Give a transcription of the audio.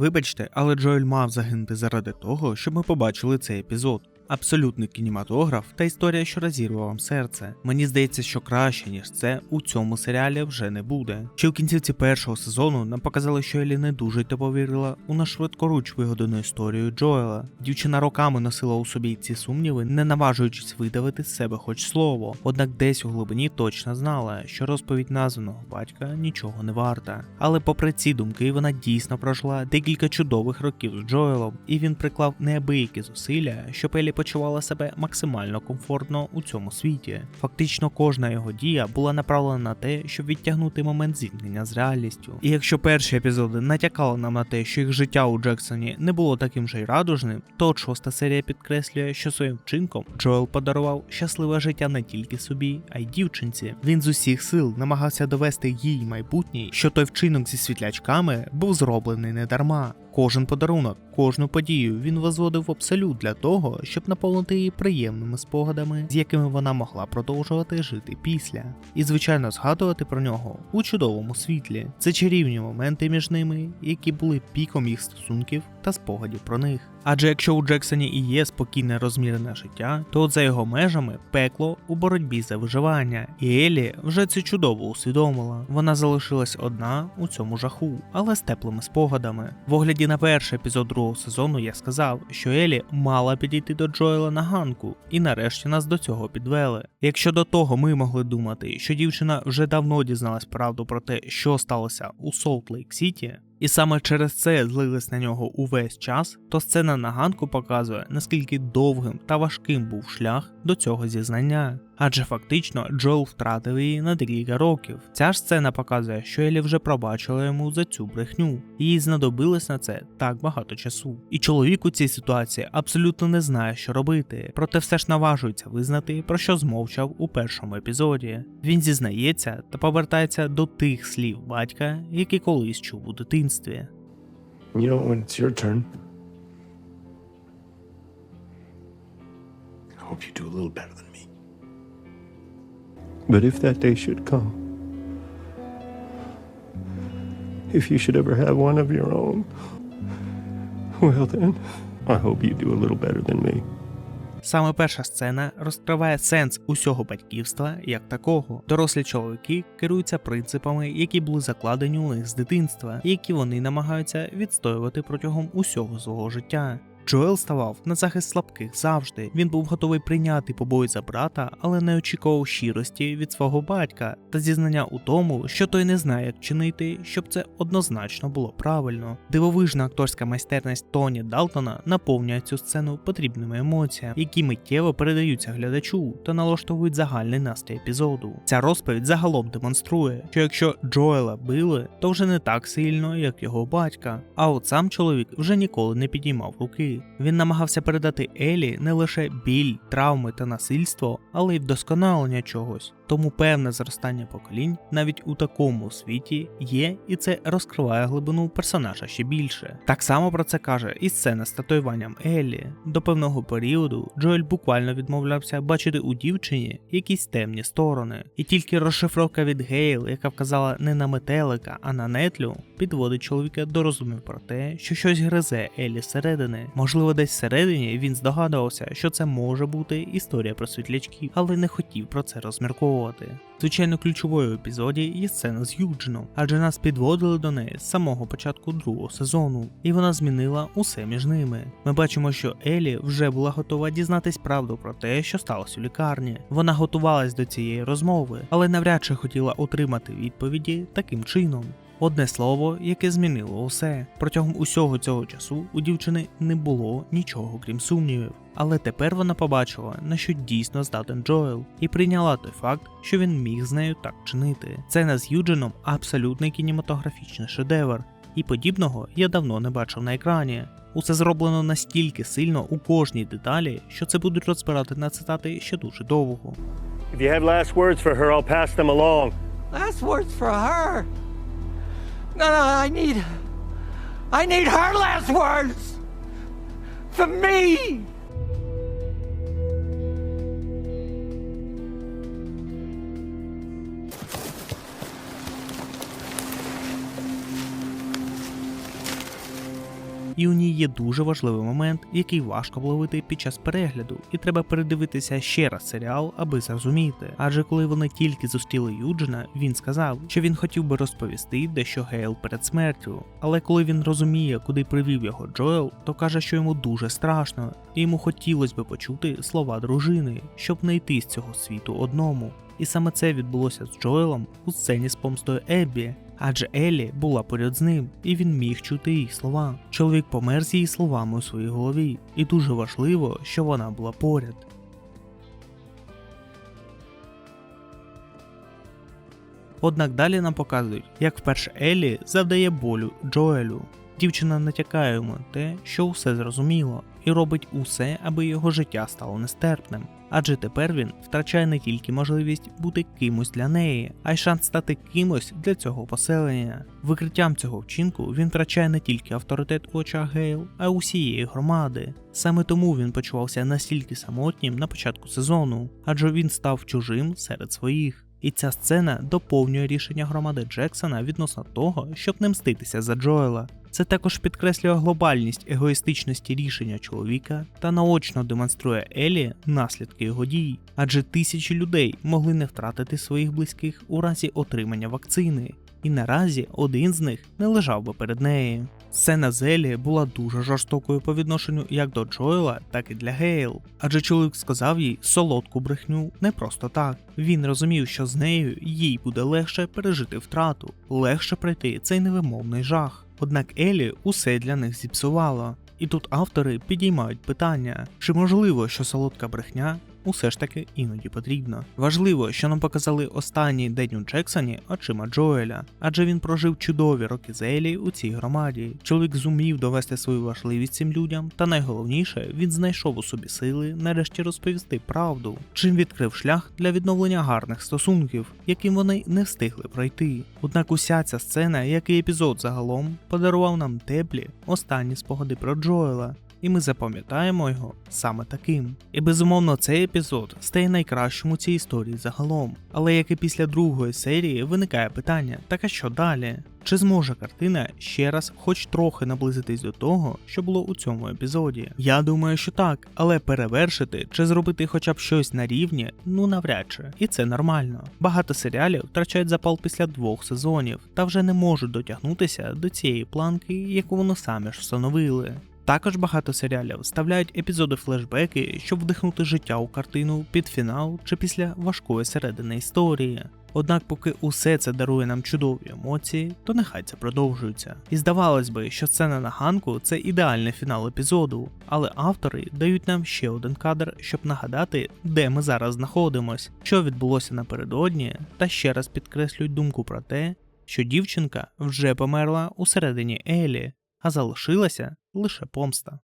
Вибачте, але Джоель мав загинути заради того, щоб ми побачили цей епізод. Абсолютний кінематограф та історія, що розірвала вам серце. Мені здається, що краще, ніж це, у цьому серіалі вже не буде. Ще у кінцівці першого сезону нам показали, що Елі не дуже та повірила у на швидкоруч вигадану історію Джоела. Дівчина роками носила у собі ці сумніви, не наважуючись видавити з себе хоч слово. Однак десь у глибині точно знала, що розповідь названого батька нічого не варта. Але попри ці думки, вона дійсно прожила декілька чудових років з Джоелом, і він приклав неабиякі зусилля, щоб Елі почувала себе максимально комфортно у цьому світі. Фактично, кожна його дія була направлена на те, щоб відтягнути момент зіткнення з реальністю. І якщо перші епізоди натякали нам на те, що їх життя у Джексоні не було таким же й радужним, то шоста серія підкреслює, що своїм вчинком Джоел подарував щасливе життя не тільки собі, а й дівчинці. Він з усіх сил намагався довести їй майбутній, що той вчинок зі світлячками був зроблений не дарма. Кожен подарунок, кожну подію він возводив абсолют для того, щоб наповнити її приємними спогадами, з якими вона могла продовжувати жити після, і звичайно згадувати про нього у чудовому світлі. Це чарівні моменти між ними, які були піком їх стосунків та спогадів про них. Адже якщо у Джексоні і є спокійне розмірене життя, то за його межами пекло у боротьбі за виживання, і Елі вже це чудово усвідомила. Вона залишилась одна у цьому жаху, але з теплими спогадами. В огляді на перший епізод другого сезону я сказав, що Елі мала підійти до Джоела на ганку, і нарешті нас до цього підвели. Якщо до того ми могли думати, що дівчина вже давно дізналась правду про те, що сталося у Солт Лейк Сіті, і саме через це злились на нього увесь час, то сцена на ганку показує, наскільки довгим та важким був шлях до цього зізнання. Адже фактично Джоел втратив її на декілька років. Ця ж сцена показує, що Елі вже пробачила йому за цю брехню. Їй знадобилось на це так багато часу. І чоловік у цій ситуації абсолютно не знає, що робити, проте все ж наважується визнати, про що змовчав у першому епізоді. Він зізнається та повертається до тих слів батька, які колись чув у дитинстві. You know, when it's your turn, I hope you do a little better than me. But if that day should come, if you should ever have one of your own, well then, I hope you do a little better than me. Саме перша сцена розкриває сенс усього батьківства як такого. Дорослі чоловіки керуються принципами, які були закладені у них з дитинства, і які вони намагаються відстоювати протягом усього свого життя. Джоел ставав на захист слабких завжди. Він був готовий прийняти побої за брата, але не очікував щирості від свого батька та зізнання у тому, що той не знає, як чинити, щоб це однозначно було правильно. Дивовижна акторська майстерність Тоні Далтона наповнює цю сцену потрібними емоціями, які миттєво передаються глядачу та налаштовують загальний настрій епізоду. Ця розповідь загалом демонструє, що якщо Джоела били, то вже не так сильно, як його батька. А от сам чоловік вже ніколи не підіймав руки. Він намагався передати Елі не лише біль, травми та насильство, але й вдосконалення чогось. Тому певне зростання поколінь навіть у такому світі є, і це розкриває глибину персонажа ще більше. Так само про це каже і сцена з татуюванням Еллі. До певного періоду Джоель буквально відмовлявся бачити у дівчині якісь темні сторони, і тільки розшифровка від Гейл, яка вказала не на метелика, а на нетлю, підводить чоловіка до розумів про те, що щось гризе Еллі зсередини. Можливо, десь всередині він здогадувався, що це може бути історія про світлячків, але не хотів про це розмірковувати. Звичайно, ключовою в епізоді є сцена з Юджином, адже нас підводили до неї з самого початку другого сезону, і вона змінила усе між ними. Ми бачимо, що Елі вже була готова дізнатись правду про те, що сталося у лікарні. Вона готувалась до цієї розмови, але навряд чи хотіла отримати відповіді таким чином. Одне слово, яке змінило усе. Протягом усього цього часу у дівчини не було нічого крім сумнівів. Але тепер вона побачила, на що дійсно здатен Джоел, і прийняла той факт, що він міг з нею так чинити. Сцена з Юджином абсолютний кінематографічний шедевр, і подібного я давно не бачив на екрані. Усе зроблено настільки сильно у кожній деталі, що це будуть розбирати на цитати ще дуже довго. If you have last words for her, I'll pass them along. Last words for her. No, no, I need. I need her last words! For me! І у ній є дуже важливий момент, який важко вловити під час перегляду, і треба передивитися ще раз серіал, аби зрозуміти. Адже коли вони тільки зустріли Юджина, він сказав, що він хотів би розповісти дещо Гейл перед смертю. Але коли він розуміє, куди привів його Джоел, то каже, що йому дуже страшно, і йому хотілося би почути слова дружини, щоб не йти з цього світу одному. І саме це відбулося з Джоелом у сцені з помстою Еббі, адже Еллі була поряд з ним, і він міг чути її слова. Чоловік помер з її словами у своїй голові, і дуже важливо, що вона була поряд. Однак далі нам показують, як вперше Еллі завдає болю Джоелю. Дівчина натякає йому те, що усе зрозуміло, і робить усе, аби його життя стало нестерпним. Адже тепер він втрачає не тільки можливість бути кимось для неї, а й шанс стати кимось для цього поселення. Викриттям цього вчинку він втрачає не тільки авторитет у очах Гейл, а й усієї громади. Саме тому він почувався настільки самотнім на початку сезону, адже він став чужим серед своїх. І ця сцена доповнює рішення громади Джексона відносно того, щоб не мститися за Джоела. Це також підкреслює глобальність егоїстичності рішення чоловіка та наочно демонструє Елі наслідки його дій, адже тисячі людей могли не втратити своїх близьких у разі отримання вакцини, і наразі один з них не лежав би перед нею. Сцена з Елі була дуже жорстокою по відношенню як до Джоела, так і для Гейл. Адже чоловік сказав їй солодку брехню не просто так. Він розумів, що з нею їй буде легше пережити втрату, легше пройти цей невимовний жах. Однак Елі усе для них зіпсувала. І тут автори підіймають питання, чи можливо, що солодка брехня усе ж таки іноді потрібна. Важливо, що нам показали останній день у Джексоні очима Джоеля, адже він прожив чудові роки з Елі у цій громаді. Чоловік зумів довести свою важливість цим людям, та найголовніше, він знайшов у собі сили нарешті розповісти правду, чим відкрив шлях для відновлення гарних стосунків, яким вони не встигли пройти. Однак уся ця сцена, як і епізод загалом, подарував нам теплі останні спогади про Джоела. І ми запам'ятаємо його саме таким. І безумовно, цей епізод стає найкращим у цій історії загалом. Але як і після другої серії виникає питання: так а що далі? Чи зможе картина ще раз хоч трохи наблизитись до того, що було у цьому епізоді? Я думаю, що так, але перевершити чи зробити хоча б щось на рівні, ну навряд чи. І це нормально. Багато серіалів втрачають запал після двох сезонів та вже не можуть дотягнутися до цієї планки, яку вони самі ж встановили. Також багато серіалів вставляють епізоди флешбеки, щоб вдихнути життя у картину під фінал чи після важкої середини історії. Однак, поки усе це дарує нам чудові емоції, то нехай це продовжується. І здавалось би, що сцена на ганку це ідеальний фінал епізоду, але автори дають нам ще один кадр, щоб нагадати, де ми зараз знаходимось, що відбулося напередодні, та ще раз підкреслюють думку про те, що дівчинка вже померла у середині Елі, а залишилася лише помста.